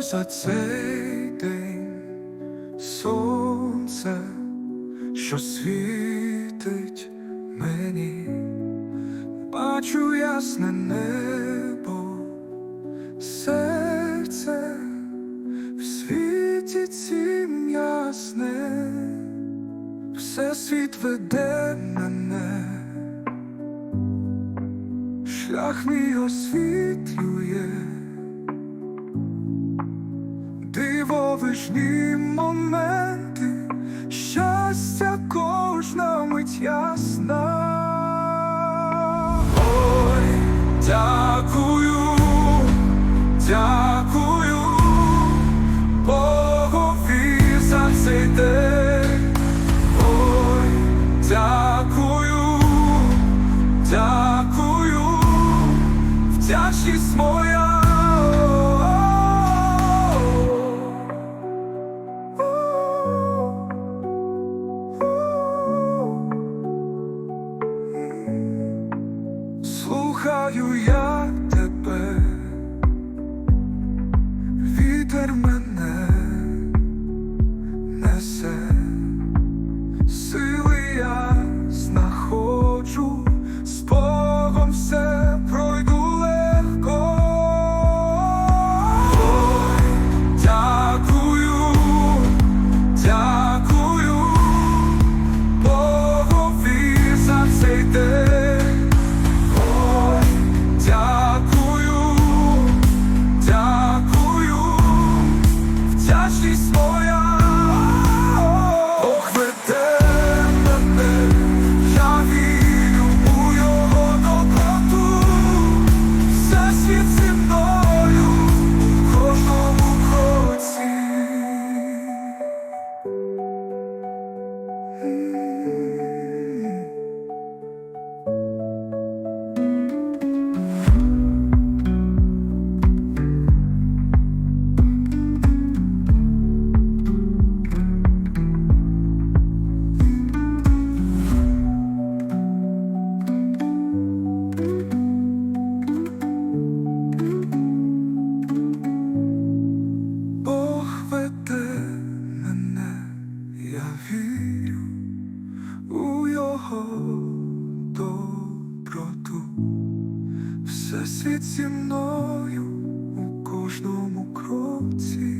За цей день сонце, що світить мені, бачу ясне небо, серце в світі цім ясне, все світ веде мене, шлях мій освіт. Кожні моменти щастя, кожна миття. you. Засить зі мною у кожному кроці.